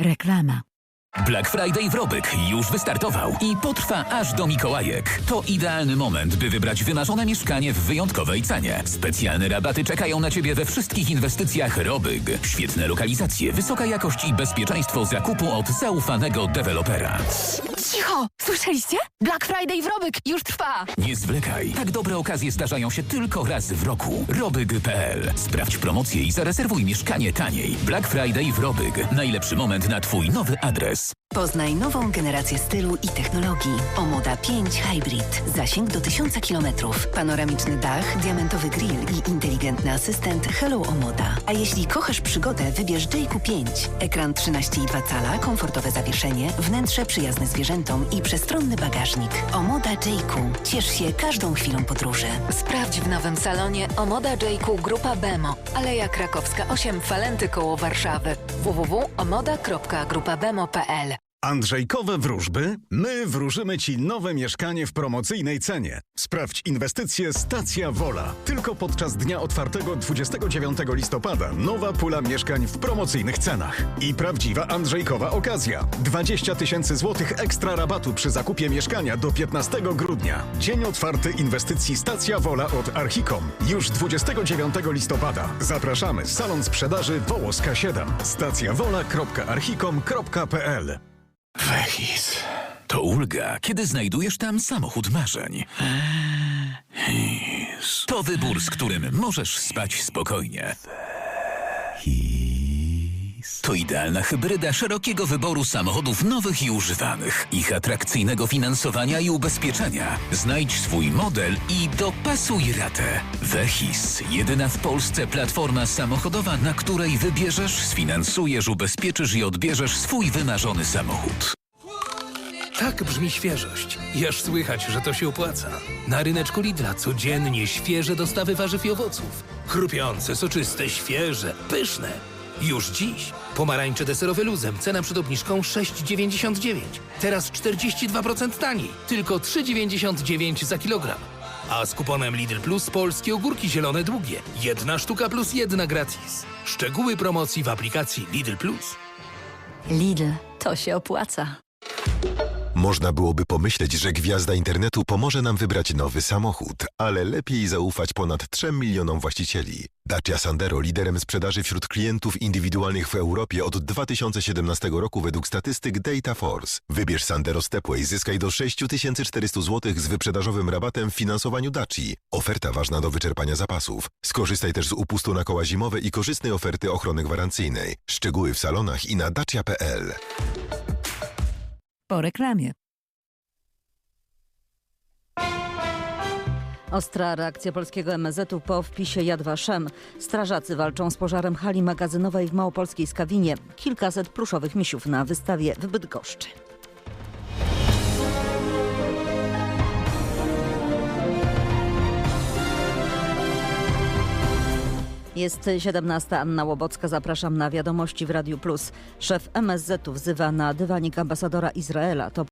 Reklama. Black Friday w Robyk już wystartował i potrwa aż do Mikołajek. To idealny moment, by wybrać wymarzone mieszkanie w wyjątkowej cenie. Specjalne rabaty czekają na Ciebie we wszystkich inwestycjach Robyg. Świetne lokalizacje, wysoka jakość i bezpieczeństwo zakupu od zaufanego dewelopera. Cicho! Słyszeliście? Black Friday w Robyk już trwa! Nie zwlekaj. Tak dobre okazje zdarzają się tylko raz w roku. Robyg.pl. Sprawdź promocję i zarezerwuj mieszkanie taniej. Black Friday w Robyg. Najlepszy moment na Twój nowy adres. Poznaj nową generację stylu i technologii. Omoda 5 Hybrid. Zasięg do 1000 km. Panoramiczny dach, diamentowy grill i inteligentny asystent Hello Omoda. A jeśli kochasz przygodę, wybierz Jayku 5. Ekran 13,2 cala, komfortowe zawieszenie, wnętrze przyjazne zwierzętom i przestronny bagażnik. Omoda Jayku. Ciesz się każdą chwilą podróży. Sprawdź w nowym salonie Omoda J.Q. Grupa Bemo. Aleja Krakowska 8 Falenty koło Warszawy. www.omoda.grupabemo.pl Andrzejkowe wróżby? My wróżymy Ci nowe mieszkanie w promocyjnej cenie. Sprawdź inwestycje Stacja Wola. Tylko podczas dnia otwartego 29 listopada nowa pula mieszkań w promocyjnych cenach. I prawdziwa Andrzejkowa okazja. 20 tysięcy złotych ekstra rabatu przy zakupie mieszkania do 15 grudnia. Dzień otwarty inwestycji Stacja Wola od Archicom. Już 29 listopada. Zapraszamy. Salon sprzedaży Wołoska 7. stacjawola.archicom.pl Wechis. To ulga, kiedy znajdujesz tam samochód marzeń. Wechis. To wybór, z którym możesz spać spokojnie. To idealna hybryda szerokiego wyboru samochodów nowych i używanych, ich atrakcyjnego finansowania i ubezpieczenia. Znajdź swój model i dopasuj ratę. Wechis, jedyna w Polsce platforma samochodowa, na której wybierzesz, sfinansujesz, ubezpieczysz i odbierzesz swój wymarzony samochód. Tak brzmi świeżość. Aż słychać, że to się opłaca. Na ryneczku Lidla codziennie świeże dostawy warzyw i owoców. Chrupiące, soczyste, świeże, pyszne. Już dziś. Pomarańcze deserowe luzem, cena przed obniżką 6,99. Teraz 42% taniej. Tylko 3,99 za kilogram. A z kuponem Lidl Plus polskie ogórki zielone długie. Jedna sztuka plus jedna gratis. Szczegóły promocji w aplikacji Lidl Plus. Lidl, to się opłaca. Można byłoby pomyśleć, że gwiazda internetu pomoże nam wybrać nowy samochód, ale lepiej zaufać ponad 3 milionom właścicieli. Dacia Sandero liderem sprzedaży wśród klientów indywidualnych w Europie od 2017 roku według statystyk Data Force. Wybierz Sandero Stepway, zyskaj do 6400 zł z wyprzedażowym rabatem w finansowaniu Daci. Oferta ważna do wyczerpania zapasów. Skorzystaj też z upustu na koła zimowe i korzystnej oferty ochrony gwarancyjnej. Szczegóły w salonach i na dacia.pl. Po reklamie. Ostra reakcja polskiego MSZ-u po wpisie Yad. Strażacy walczą z pożarem hali magazynowej w małopolskiej Skawinie. Kilkaset pluszowych misiów na wystawie w Bydgoszczy. Jest 17. Anna Łobocka. Zapraszam na wiadomości w Radiu Plus. Szef MSZ-u wzywa na dywanik ambasadora Izraela. To